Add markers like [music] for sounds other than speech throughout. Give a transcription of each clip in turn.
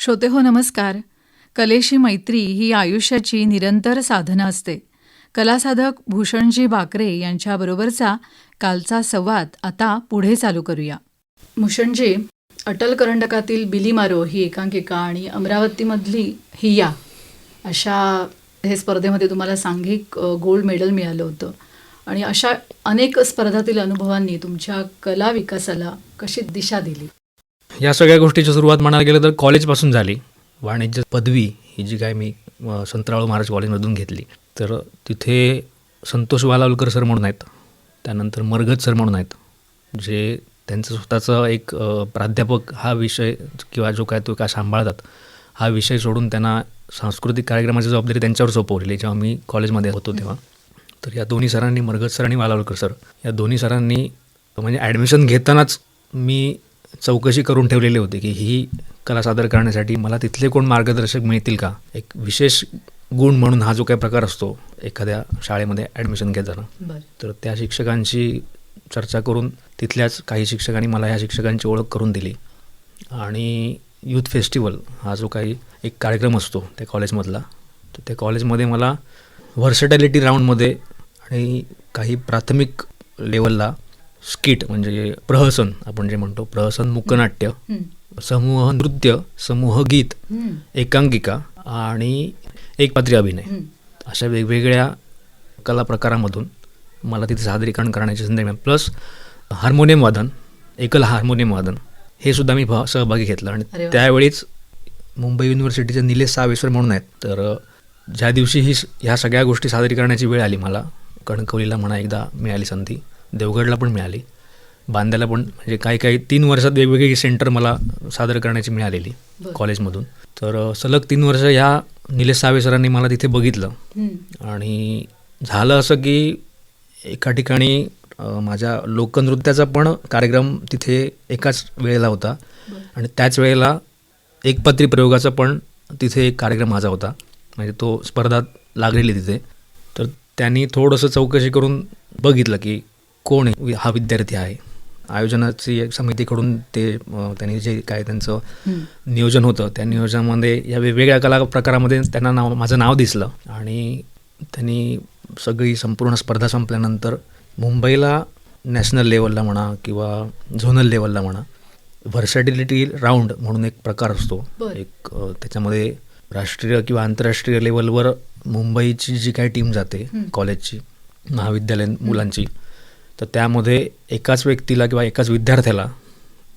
श्रोते हो नमस्कार. कलेशी मैत्री ही आयुष्याची निरंतर साधना असते. कलासाधक भूषणजी बाकरे यांच्याबरोबरचा कालचा संवाद आता पुढे चालू करूया. भूषणजी अटल करंडकातील बिलीमारो ही एकांकिका आणि अमरावतीमधली हिया अशा हे स्पर्धेमध्ये तुम्हाला सांघिक गोल्ड मेडल मिळालं होतं. आणि अशा अनेक स्पर्धातील अनुभवांनी तुमच्या कला विकासाला कशी दिशा दिली? या सगळ्या गोष्टीची सुरुवात म्हणायला गेलं तर कॉलेजपासून झाली. वाणिज्य पदवी ही जी काय मी संत्राळू संतराळू महाराज कॉलेजमधून घेतली. तर तिथे संतोष वालावलकर सर म्हणून आहेत. त्यानंतर मरगत सर म्हणून आहेत. जे त्यांचं स्वतःचं एक प्राध्यापक हा विषय किंवा जो काय तो काय सांभाळतात हा विषय सोडून त्यांना सांस्कृतिक कार्यक्रमाची जबाबदारी त्यांच्यावर सोपवलेली जेव्हा मी कॉलेजमध्ये होतो तेव्हा. तर या दोन्ही सरांनी मरगत सर आणि वालावलकर सर या दोन्ही सरांनी म्हणजे ॲडमिशन घेतानाच मी चौकशी करून ठेवलेली होती की ही कला सादर करण्यासाठी मला तिथले कोण मार्गदर्शक मिळतील का? एक विशेष गुण म्हणून हा जो काही प्रकार असतो एखाद्या शाळेमध्ये ॲडमिशन घेताना. तर त्या शिक्षकांशी चर्चा करून तिथल्याच काही शिक्षकांनी मला ह्या शिक्षकांची ओळख करून दिली. आणि यूथ फेस्टिवल हा जो काही एक कार्यक्रम असतो त्या कॉलेजमधला तर त्या कॉलेजमध्ये मला व्हर्सटॅलिटी राऊंडमध्ये आणि काही प्राथमिक लेवलला स्किट म्हणजे प्रहसन आपण जे म्हणतो प्रहसन मुकनाट्य. समूह नृत्य समूह गीत. एकांकिका आणि एकपात्री अभिनय हं. अशा वेगवेगळ्या कला प्रकारामधून मला तिथे सादरीकरण करण्याची संधी मिळाली प्लस हार्मोनियम वादन एकल हार्मोनियम वादन हे सुद्धा मी भ- सहभागी घेतलं आणि. त्यावेळीच मुंबई युनिव्हर्सिटीचे निलेश सावेश्वर म्हणून आहेत तर ज्या दिवशी ही ह्या सगळ्या गोष्टी सादरीकरणाची वेळ आली मला कणकवलीला म्हणा एकदा मिळाली संधी देवगडला पण मिळाली बांद्याला पण म्हणजे काही काही तीन वर्षात वेगवेगळी सेंटर मला सादर करण्याची मिळालेली. कॉलेजमधून तर सलग तीन वर्ष ह्या निलेश सावे सरांनी मला तिथे बघितलं. आणि झालं असं की एका ठिकाणी माझ्या लोकनृत्याचा पण कार्यक्रम तिथे एकाच वेळेला होता. आणि त्याच वेळेला एकपात्री प्रयोगाचा पण तिथे एक कार्यक्रम माझा होता म्हणजे तो स्पर्धा लागलेली तिथे तर त्यांनी थोडंसं चौकशी करून बघितलं की कोण हा विद्यार्थी आहे आयोजनाची एक समितीकडून ते त्यांनी जे काय त्यांचं. नियोजन होतं त्या नियोजनामध्ये या वेगवेगळ्या कला प्रकारामध्ये त्यांना नाव माझं नाव दिसलं आणि त्यांनी सगळी संपूर्ण स्पर्धा संपल्यानंतर मुंबईला नॅशनल लेवलला म्हणा किंवा झोनल लेवलला म्हणा व्हर्सॅटिलिटी राऊंड म्हणून एक प्रकार असतो. एक त्याच्यामध्ये राष्ट्रीय किंवा आंतरराष्ट्रीय लेवलवर मुंबईची जी काही टीम जाते. कॉलेजची महाविद्यालयीन मुलांची तर त्यामध्ये एकाच व्यक्तीला किंवा एकाच विद्यार्थ्याला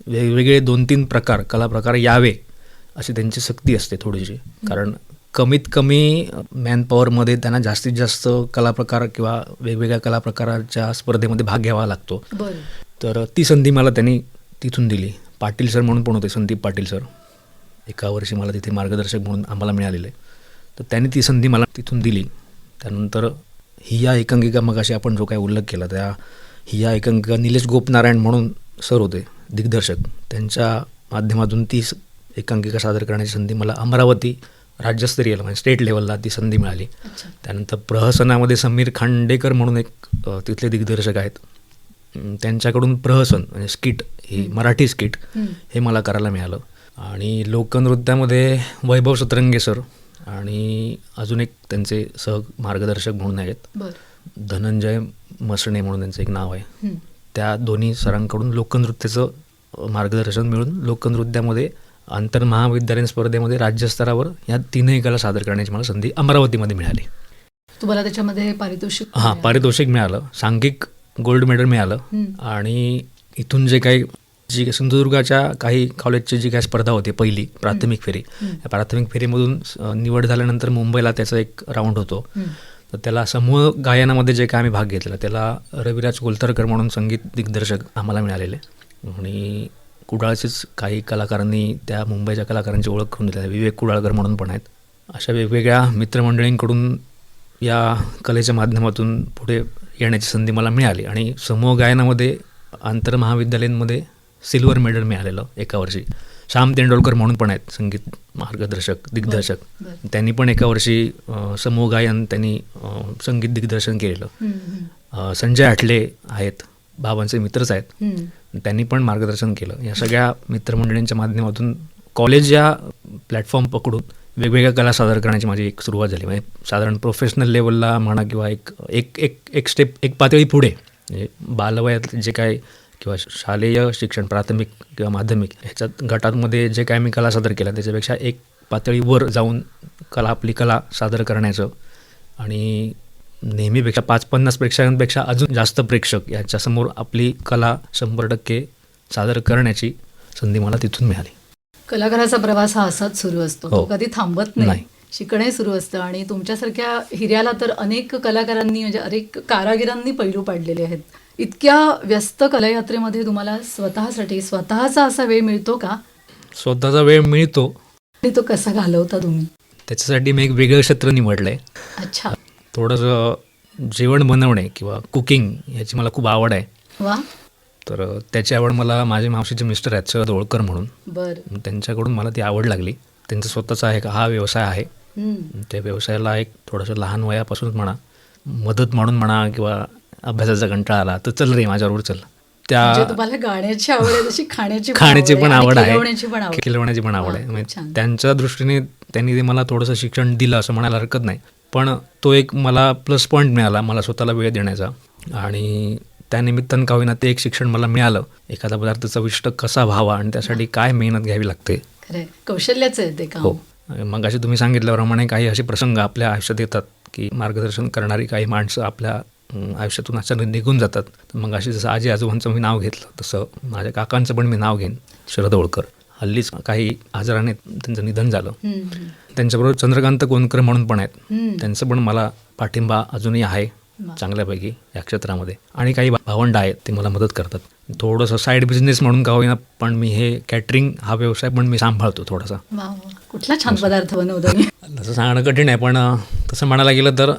वेगवेगळे दोन तीन प्रकार कला प्रकार यावे अशी त्यांची सक्ती असते थोडीशी. कारण कमीत कमी मॅनपॉवरमध्ये त्यांना जास्तीत जास्त कला प्रकार किंवा वेगवेगळ्या कला प्रकाराच्या स्पर्धेमध्ये भाग घ्यावा लागतो. तर ती संधी मला त्यांनी तिथून दिली. पाटील सर म्हणून पण होते संदीप पाटील सर. एका वर्षी मला तिथे मार्गदर्शक म्हणून आम्हाला मिळालेले. तर त्यांनी ती संधी मला तिथून दिली. त्यानंतर हिया एकांकिका मग अशी आपण जो काही उल्लेख केला त्या हिया एकांकिका निलेश गोपनारायण म्हणून सर होते दिग्दर्शक. त्यांच्या माध्यमातून ती एकांकिका सादर करण्याची संधी मला अमरावती राज्यस्तरीय म्हणजे स्टेट लेवलला ती संधी मिळाली. त्यानंतर प्रहसनामध्ये समीर खांडेकर म्हणून एक तिथले दिग्दर्शक आहेत. त्यांच्याकडून प्रहसन म्हणजे स्किट ही मराठी स्किट हं. हे मला करायला मिळालं. आणि लोकनृत्यामध्ये वैभव सतरंगे सर आणि अजून एक त्यांचे सह मार्गदर्शक म्हणून आहेत. बरं. धनंजय मसणे म्हणून त्यांचं एक नाव आहे. त्या दोन्ही सरांकडून लोकनृत्याचं मार्गदर्शन मिळून लोकनृत्यामध्ये आंतरमहाविद्यालयीन स्पर्धेमध्ये राज्यस्तरावर या तीनही कला सादर करण्याची मला संधी अमरावतीमध्ये मिळाली तुम्हाला त्याच्यामध्ये पारितोषिक हां? पारितोषिक मिळालं सांघिक गोल्ड मेडल मिळालं. आणि इथून जे काही जी सिंधुदुर्गाच्या काही कॉलेजची जी काही स्पर्धा होती पहिली प्राथमिक फेरी. या प्राथमिक फेरीमधून निवड झाल्यानंतर मुंबईला त्याचा एक राऊंड होतो. तर त्याला समूह गायनामध्ये जे काय आम्ही भाग घेतला त्याला रविराज कोलतरकर म्हणून संगीत दिग्दर्शक आम्हाला मिळालेले. आणि कुडाळचेच काही कलाकारांनी त्या मुंबईच्या कलाकारांची ओळख करून दिली विवेक कुडाळकर म्हणून पण आहेत. अशा वेगवेगळ्या मित्रमंडळींकडून या कलेच्या माध्यमातून पुढे येण्याची संधी मला मिळाली. आणि समूह गायनामध्ये आंतरमहाविद्यालयांमध्ये सिल्वर मेडल मिळालेलं एका वर्षी. श्याम तेंडोलकर म्हणून पण आहेत संगीत मार्गदर्शक दिग्दर्शक. त्यांनी पण एका वर्षी समूह गायन त्यांनी संगीत दिग्दर्शन केलेलं. संजय आठले आहेत बाबांचे मित्रच आहेत. त्यांनी पण मार्गदर्शन केलं. या सगळ्या मित्रमंडळींच्या माध्यमातून कॉलेज या प्लॅटफॉर्म पकडून वेगवेगळ्या कला सादर करण्याची माझी एक सुरुवात झाली. म्हणजे साधारण प्रोफेशनल लेवलला म्हणा किंवा एक एक एक एक स्टेप एक पातळी पुढे म्हणजे बालवयात जे काय किंवा शालेय शिक्षण प्राथमिक किंवा माध्यमिक ह्याच्यात गटांमध्ये जे काय मी कला सादर केला त्याच्यापेक्षा एक पातळीवर जाऊन कला आपली कला सादर करण्याचं आणि नेहमीपेक्षा पाच पन्नास प्रेक्षकांपेक्षा अजून जास्त प्रेक्षक यांच्यासमोर आपली कला शंभर टक्के सादर करण्याची संधी मला तिथून मिळाली कलाकाराचा प्रवास हा असाच सुरू असतो तो हो. कधी थांबत नाही नाही. शिकणे सुरू असतं आणि तुमच्यासारख्या हिऱ्याला तर अनेक कलाकारांनी म्हणजे अनेक कारागिरांनी पैलू पाडलेले आहेत इतक्या व्यस्त कलायात्रेमध्ये तुम्हाला स्वतःसाठी स्वतःचा असा वेळ मिळतो का? स्वतःचा वेळ मिळतो. आणि तो कसा घालवता तुम्ही? त्याच्यासाठी मी एक वेगळं क्षेत्र निवडलं आहे अच्छा. थोडंसं जेवण बनवणे किंवा कुकिंग ह्याची मला खूप आवड आहे. वा. तर त्याची आवड मला माझे मावशीचे मिस्टर आहेत शरद ओळकर म्हणून. बर. त्यांच्याकडून मला ती आवड लागली. त्यांचा स्वतःचा एक हा व्यवसाय आहे. त्या व्यवसायाला एक थोडंसं लहान वयापासूनच म्हणा मदत म्हणून म्हणा किंवा अभ्यासाचा कंटाळा आला. तर चल रे माझ्याबरोबर चल. म्हणजे त्या तुम्हाला गाण्याची आवड आहे तशी खाण्याची खाण्याची पण आवड आहे. खिलवण्याची पण आवड आहे. म्हणजे. त्यांच्या दृष्टीने त्यांनी ते मला थोडंसं शिक्षण दिलं असं म्हणायला हरकत नाही. पण तो एक मला प्लस पॉईंट मिळाला मला स्वतःला वेळ देण्याचा. आणि त्यानिमित्तानं का होईना ते एक शिक्षण मला मिळालं. एखादा पदार्थ चविष्ट कसा व्हावा आणि त्यासाठी काय मेहनत घ्यावी लागते? कौशल्याचं आहे ते हो. मग असे तुम्ही सांगितल्याप्रमाणे काही असे प्रसंग आपल्या आयुष्यात येतात की मार्गदर्शन करणारी काही माणसं आपल्या आयुष्यातून अचानक निघून जातात तर मग असे जसं आजी आजोबांचं मी नाव घेतलं तसं माझ्या काकांचं पण मी नाव घेईन शरद ओळकर हल्लीच काही आजाराने त्यांचं निधन झालं. त्यांच्याबरोबर चंद्रकांत कोनकर म्हणून पण आहेत. त्यांचं पण मला पाठिंबा अजूनही आहे. चांगल्यापैकी या क्षेत्रामध्ये आणि काही भावंड आहेत ते मला मदत करतात थोडंसं साईड बिझनेस म्हणून का होईना पण मी हे कॅटरिंग हा व्यवसाय पण मी सांभाळतो थोडासा. कुठला छान पदार्थ बनवतो [laughs] तसं सांगणं कठीण आहे पण तसं म्हणायला गेलं तर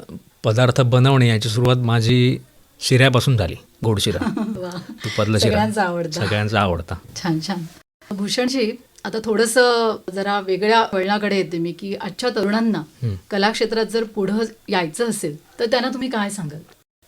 पदार्थ बनवणे याची सुरुवात माझी शिऱ्यापासून झाली गोड शिरा. [laughs] तुपातला शिरा. सगळ्यांचा आवडता. सगळ्यांचा आवडता. छान छान. भूषणजी आता थोडंसं जरा वेगळ्या वळणाकडे येते मी की आजच्या तरुणांना हं. कला क्षेत्रात जर पुढं यायचं असेल तर त्यांना तुम्ही काय सांगाल?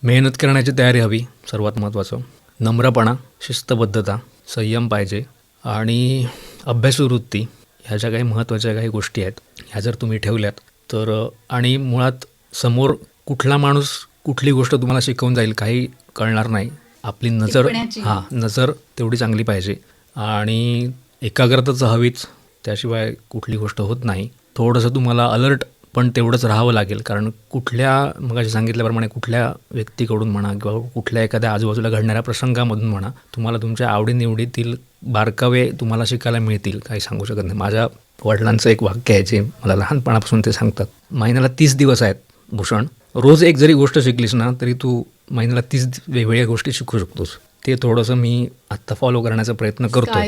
मेहनत करण्याची तयारी हवी सर्वात महत्त्वाचं नम्रपणा शिस्तबद्धता संयम पाहिजे आणि अभ्यासू वृत्ती ह्या ज्या काही महत्त्वाच्या काही गोष्टी आहेत ह्या जर तुम्ही ठेवल्यात तर आणि मुळात समोर कुठला माणूस कुठली गोष्ट तुम्हाला शिकवून जाईल काही कळणार नाही. आपली नजर. हां नजर तेवढी चांगली पाहिजे. आणि एकाग्रताच हवीच त्याशिवाय कुठली गोष्ट होत नाही. थोडंसं तुम्हाला अलर्ट पण तेवढंच राहावं लागेल. कारण कुठल्या मग सांगितल्याप्रमाणे कुठल्या व्यक्तीकडून म्हणा किंवा कुठल्या एखाद्या आजूबाजूला घडणाऱ्या प्रसंगामधून म्हणा तुम्हाला तुमच्या आवडीनिवडीतील बारकावे तुम्हाला शिकायला मिळतील. काही सांगू शकत नाही. माझ्या वडिलांचं एक वाक्य आहे जे मला लहानपणापासून ते सांगतात. महिन्याला तीस दिवस आहेत भूषण. रोज एक जरी गोष्ट शिकलीस ना तरी तू महिन्याला तीस वेगवेगळ्या गोष्टी शिकू शकतोस. ते थोडंसं मी आत्ता फॉलो करण्याचा प्रयत्न करतो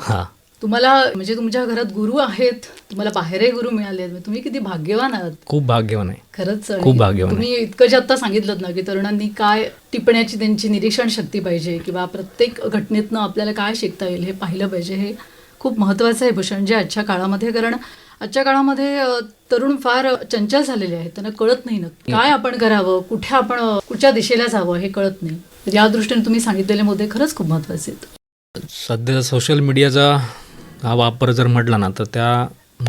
हां. तुम्हाला म्हणजे तुमच्या घरात गुरु आहेत तुम्हाला बाहेरही गुरु मिळाले तुम्ही किती भाग्यवान आहात. खूप भाग्यवान आहे. खरंच खूप भाग्यवान. तुम्ही इतकं जे आता सांगितलं ना की तरुणांनी काय टिपण्याची त्यांची निरीक्षण शक्ती पाहिजे किंवा प्रत्येक घटनेतनं आपल्याला काय शिकता येईल हे पाहिलं पाहिजे हे खूप महत्त्वाचं आहे भूषण जे आजच्या काळामध्ये कारण आजच्या काळामध्ये तरुण फार चंचल झालेले आहेत. त्यांना कळत नाही ना. काय आपण करावं? कुठे आपण कुठच्या दिशेला जावं हे कळत नाही. तर या दृष्टीने तुम्ही सांगितलेले मुद्दे खरंच खूप महत्त्वाचे आहेत. सध्या सोशल मीडियाचा हा वापर जर म्हटला ना तर त्या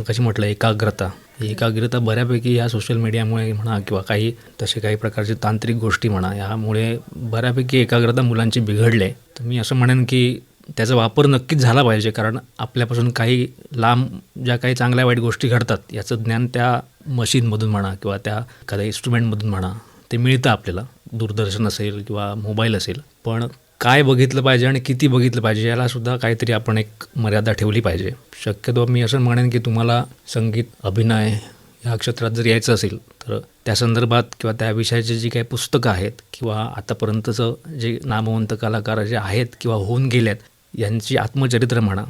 कशी म्हटलं एकाग्रता. ही एकाग्रता बऱ्यापैकी या सोशल मीडियामुळे म्हणा किंवा काही तसे काही प्रकारचे तांत्रिक गोष्टी म्हणा यामुळे बऱ्यापैकी एकाग्रता मुलांची बिघडले. तर मी असं म्हणेन की त्याचा वापर नक्कीच झाला पाहिजे कारण आपल्यापासून काही लांब ज्या काही चांगल्या वाईट गोष्टी घडतात याचं ज्ञान त्या मशीनमधून म्हणा किंवा त्या एखाद्या इन्स्ट्रुमेंटमधून म्हणा ते मिळतं आपल्याला. दूरदर्शन असेल किंवा मोबाईल असेल. पण काय बघितलं पाहिजे आणि किती बघितलं पाहिजे यालासुद्धा काहीतरी आपण एक मर्यादा ठेवली पाहिजे. शक्यतो मी असं म्हणेन की तुम्हाला संगीत अभिनय ह्या क्षेत्रात जर यायचं असेल तर त्या संदर्भात किंवा त्या विषयाची जी काही पुस्तकं आहेत किंवा आतापर्यंतचं जे नामवंत कलाकार जे आहेत किंवा होऊन गेल्यात यांची आत्मचरित्र म्हणा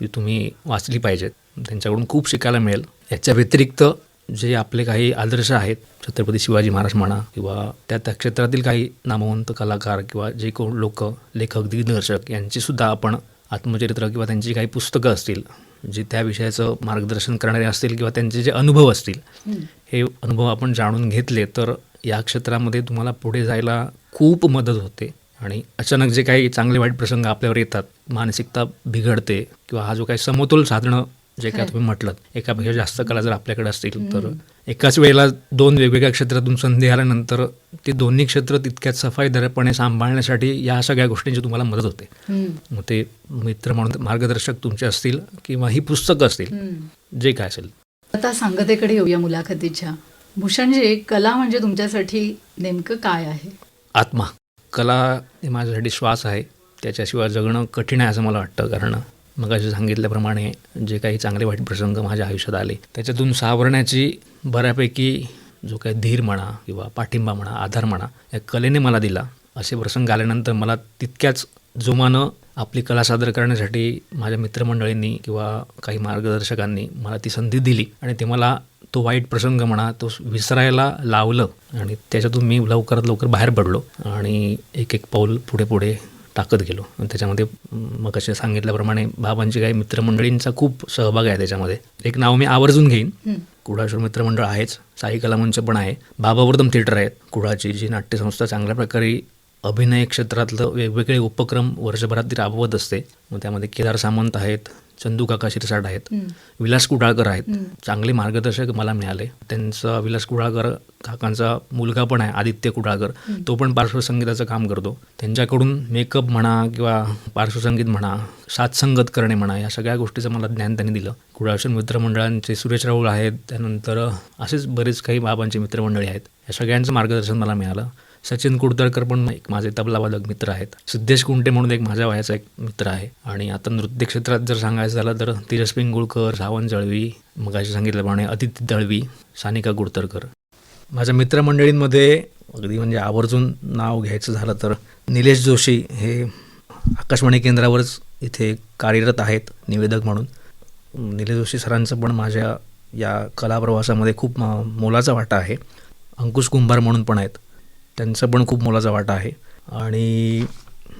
ती तुम्ही वाचली पाहिजेत. त्यांच्याकडून खूप शिकायला मिळेल. याच्या व्यतिरिक्त जे आपले काही आदर्श आहेत छत्रपती शिवाजी महाराज म्हणा किंवा त्या त्या क्षेत्रातील काही नामवंत कलाकार किंवा जे कोण लोक लेखक दिग्दर्शक यांची सुद्धा आपण आत्मचरित्र किंवा त्यांची काही पुस्तकं असतील जे त्या विषयाचं मार्गदर्शन करणारे असतील किंवा त्यांचे जे अनुभव असतील हे अनुभव आपण जाणून घेतले तर या क्षेत्रामध्ये तुम्हाला पुढे जायला खूप मदत होते. आणि अचानक जे काही चांगले वाईट प्रसंग आपल्यावर येतात मानसिकता बिघडते किंवा हा जो काही समतोल साधणं जे काय. तुम्ही म्हटलं एकापेक्षा जास्त कला जर आपल्याकडे असतील तर एकाच वेळेला दोन वेगवेगळ्या क्षेत्रातून संधी आल्यानंतर ते दोन्ही क्षेत्र तितक्यात सफाईदारपणे सांभाळण्यासाठी या सगळ्या गोष्टींची तुम्हाला मदत होते. मग ते मित्र म्हणून मार्गदर्शक तुमचे असतील किंवा ही पुस्तकं असतील. जे काय असेल आता सांगतेकडे येऊया मुलाखतीच्या भूषणजी कला म्हणजे तुमच्यासाठी नेमकं काय आहे आत्मा कला हे माझ्यासाठी श्वास आहे. त्याच्याशिवाय जगणं कठीण आहे असं मला वाटतं. कारण मग सांगितल्याप्रमाणे जे काही चांगले वाईट प्रसंग माझ्या आयुष्यात आले त्याच्यातून सावरण्याची बऱ्यापैकी जो काही धीर म्हणा किंवा पाठिंबा म्हणा आधार म्हणा या कलेने मला दिला. असे प्रसंग आल्यानंतर मला तितक्याच जोमानं आपली कला सादर करण्यासाठी माझ्या मित्रमंडळींनी किंवा काही मार्गदर्शकांनी मला ती संधी दिली आणि ते मला तो वाईट प्रसंग म्हणा तो विसरायला लावलं आणि त्याच्यातून मी लवकरात लवकर बाहेर पडलो आणि एक एक पाऊल पुढे पुढे टाकत गेलो. आणि त्याच्यामध्ये मग असे सांगितल्याप्रमाणे बाबांची काही मित्रमंडळींचा खूप सहभाग आहे त्याच्यामध्ये. एक नाव मी आवर्जून घेईन. कुडाश्वर मित्रमंडळ आहेच. साई कला मंच पण आहे. बाबावर्धम थिएटर आहेत. कुडाची जी नाट्यसंस्था चांगल्या प्रकारे अभिनय क्षेत्रातलं वेगवेगळे उपक्रम वर्षभरात ती राबवत असते. मग त्यामध्ये केदार सामंत आहेत. चंदू काका शिरसाट आहेत. विलास कुडाळकर आहेत. चांगले मार्गदर्शक मला मिळाले. त्यांचा विलास कुडाळकर काकांचा मुलगा पण आहे आदित्य कुडाळकर. तो पण पार्श्वसंगीताचं काम करतो. त्यांच्याकडून मेकअप म्हणा किंवा पार्श्वसंगीत म्हणा साथसंगत करणे म्हणा या सगळ्या गोष्टीचं मला ज्ञान त्यांनी दिलं. कुडाळशन मित्रमंडळांचे सुरेश राऊळ आहेत. त्यानंतर असेच बरेच काही बाबांचे मित्रमंडळी आहेत. या सगळ्यांचं मार्गदर्शन मला मिळालं. सचिन कुडतरकर पण एक माझे तबलावादक मित्र आहेत. सिद्धेश कुंटे म्हणून एक माझ्या वयाचा एक मित्र आहे. आणि आता नृत्य क्षेत्रात जर सांगायचं झालं तर तेजस पिंगुळकर सावंत जळवी मग असे सांगितल्याप्रमाणे अदिती दळवी सानिका गुडतरकर माझ्या मित्रमंडळींमध्ये अगदी म्हणजे आवर्जून नाव घ्यायचं झालं तर निलेश जोशी हे आकाशवाणी केंद्रावरच इथे कार्यरत आहेत निवेदक म्हणून. निलेश जोशी सरांचं पण माझ्या या कलाप्रवासामध्ये खूप म- मोलाचा वाटा आहे. अंकुश कुंभार म्हणून पण आहेत. त्यांचं पण खूप मोलाचा वाटा आहे. आणि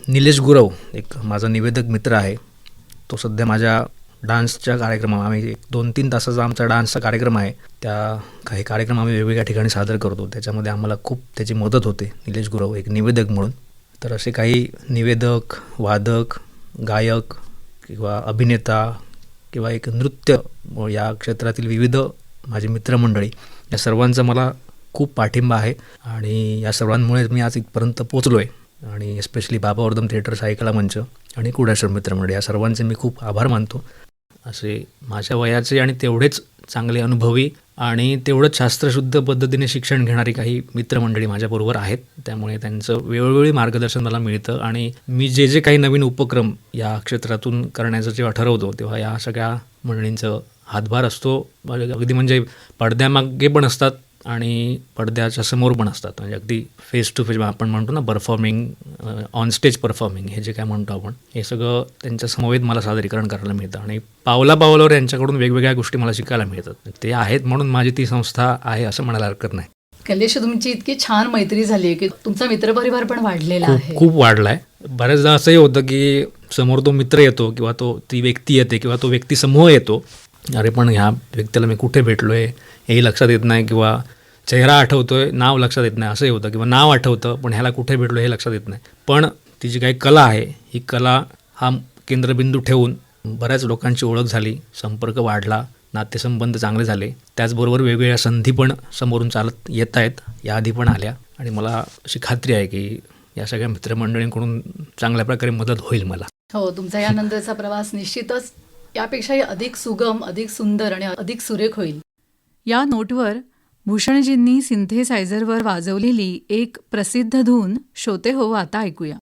निलेश गुरव एक माझा निवेदक मित्र आहे. तो सध्या माझ्या डान्सच्या कार्यक्रम आम्ही एक दोन तीन तासाचा आमचा डान्सचा कार्यक्रम आहे. त्या काही कार्यक्रम आम्ही वेगवेगळ्या ठिकाणी सादर करतो. त्याच्यामध्ये आम्हाला खूप त्याची मदत होते निलेश गुरव एक निवेदक म्हणून. तर असे काही निवेदक वादक गायक किंवा अभिनेता किंवा एक नृत्य या क्षेत्रातील विविध माझी मित्रमंडळी या सर्वांचा मला खूप पाठिंबा आहे. आणि या सर्वांमुळे मी आज इथपर्यंत पोचलो आहे आणि एस्पेशली बाबा वर्धम थिएटर सायकला मंच आणि कुडाश्वर मित्रमंडळ या सर्वांचे मी खूप आभार मानतो. असे माझ्या वयाचे आणि तेवढेच चांगले अनुभवी आणि तेवढंच शास्त्रशुद्ध पद्धतीने शिक्षण घेणारी काही मित्रमंडळी माझ्याबरोबर आहेत. त्यामुळे त्यांचं वेळोवेळी मार्गदर्शन मला मिळतं. आणि मी जे जे काही नवीन उपक्रम या क्षेत्रातून करण्याचं जेव्हा ठरवतो तेव्हा या सगळ्या मंडळींचं हातभार असतो. अगदी म्हणजे पडद्यामागे पण असतात. आणि पडद्याच्या समोर पण असतात. म्हणजे अगदी फेस टू फेस आपण म्हणतो ना परफॉर्मिंग ऑन स्टेज परफॉर्मिंग हे जे काय म्हणतो आपण हे सगळं त्यांच्या समवेत मला सादरीकरण करायला मिळतं. आणि पावला पावलावर यांच्याकडून वेगवेगळ्या गोष्टी मला शिकायला मिळतात. ते आहेत म्हणून माझी ती संस्था आहे असं म्हणायला हरकत नाही. कलेशी तुमची इतकी छान मैत्री झाली आहे की तुमचा मित्रपरिवार पण वाढलेला आहे. खूप वाढला आहे बऱ्याचदा असंही होतं की समोर तो मित्र येतो किंवा तो ती व्यक्ती येते किंवा तो व्यक्ती समूह येतो. अरे पण ह्या व्यक्तीला मी कुठे भेटलो आहे हेही लक्षात येत नाही किंवा चेहरा आठवतो आहे नाव लक्षात येत नाही. असंही होतं किंवा नाव आठवतं पण ह्याला कुठे भेटलो हे लक्षात येत नाही. पण ती जी काही कला आहे ही कला हा केंद्रबिंदू ठेवून बऱ्याच लोकांची ओळख झाली संपर्क वाढला नातेसंबंध चांगले झाले. त्याचबरोबर वेगवेगळ्या संधी पण समोरून चालत येत आहेत याआधी पण आल्या. आणि मला अशी खात्री आहे की या सगळ्या मित्रमंडळींकडून चांगल्या प्रकारे मदत होईल मला. हो तुमचा या नंतरचा प्रवास निश्चितच यापेक्षाही अधिक सुगम अधिक सुंदर आणि अधिक सुरेख होईल. या नोटवर भूषणजींनी सिंथेसायझरवर वाजवलेली एक प्रसिद्ध धून शोते हो आता ऐकूया.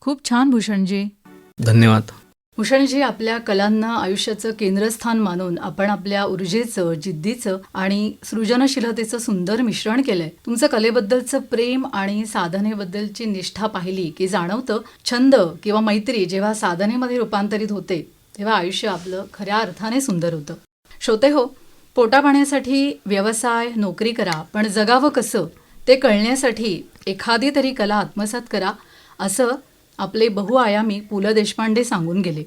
छान छान भूषणजी. धन्यवाद. भूषणजी आपल्या कलांना आयुष्याचं केंद्रस्थान मानून आपण आपल्या ऊर्जेचं जिद्दीचं आणि सृजनशीलतेचं सुंदर मिश्रण केलंय. तुमचं कलेबद्दलचं प्रेम आणि साधनेबद्दलची निष्ठा पाहिली की जाणवतं छंद किंवा मैत्री जेव्हा साधनेमध्ये रूपांतरित होते तेव्हा आयुष्य आपलं खऱ्या अर्थाने सुंदर होतं. श्रोते हो पोटा पाण्यासाठी व्यवसाय नोकरी करा पण जगावं कसं ते कळण्यासाठी एखादी तरी कला आत्मसात करा असं आपले बहुआयामी पु ल देशपांडे सांगून गेले.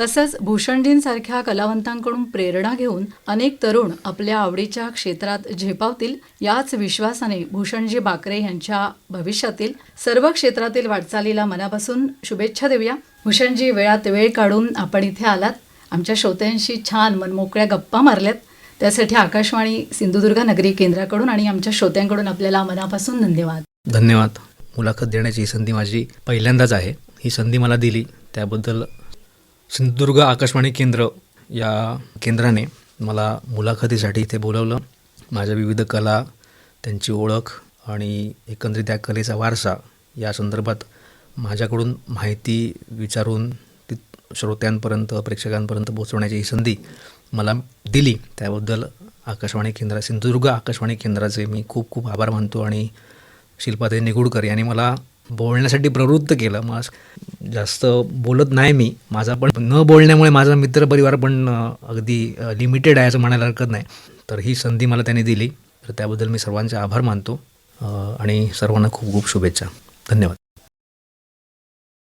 तसंच भूषणजींसारख्या कलावंतांकडून प्रेरणा घेऊन अनेक तरुण आपल्या आवडीच्या क्षेत्रात झेपावतील याच विश्वासाने भूषणजी बाकरे यांच्या भविष्यातील सर्व क्षेत्रातील वाटचालीला मनापासून शुभेच्छा देऊया. भूषणजी वेळात वेळ काढून आपण इथे आलात. आमच्या श्रोत्यांशी छान मनमोकळ्या गप्पा मारल्यात. त्यासाठी आकाशवाणी सिंधुदुर्ग नगरी केंद्राकडून आणि आमच्या श्रोत्यांकडून आपल्याला मनापासून धन्यवाद. धन्यवाद. मुलाखत देण्याची ही संधी माझी पहिल्यांदाच आहे. ही संधी मला दिली. त्याबद्दल सिंधुदुर्ग आकाशवाणी केंद्र या केंद्राने मला मुलाखतीसाठी इथे बोलवलं. माझ्या विविध कला त्यांची ओळख आणि एकंदरीत त्या कलेचा वारसा या संदर्भात माझ्याकडून माहिती विचारून ती श्रोत्यांपर्यंत प्रेक्षकांपर्यंत पोहोचवण्याची ही संधी मला दिली. त्याबद्दल आकाशवाणी केंद्र सिंधुदुर्ग आकाशवाणी केंद्राचे मी खूप खूप आभार मानतो आणि शिल्पाताई निगुडकर यांनी मला बोलण्यासाठी प्रवृत्त केलं. मग जास्त बोलत नाही मी. माझा पण न बोलण्यामुळे माझा मित्रपरिवार पण अगदी लिमिटेड आहे असं म्हणायला हरकत नाही. तर ही संधी मला त्यांनी दिली. तर त्याबद्दल मी सर्वांचे आभार मानतो. आणि सर्वांना खूप खूप शुभेच्छा. धन्यवाद.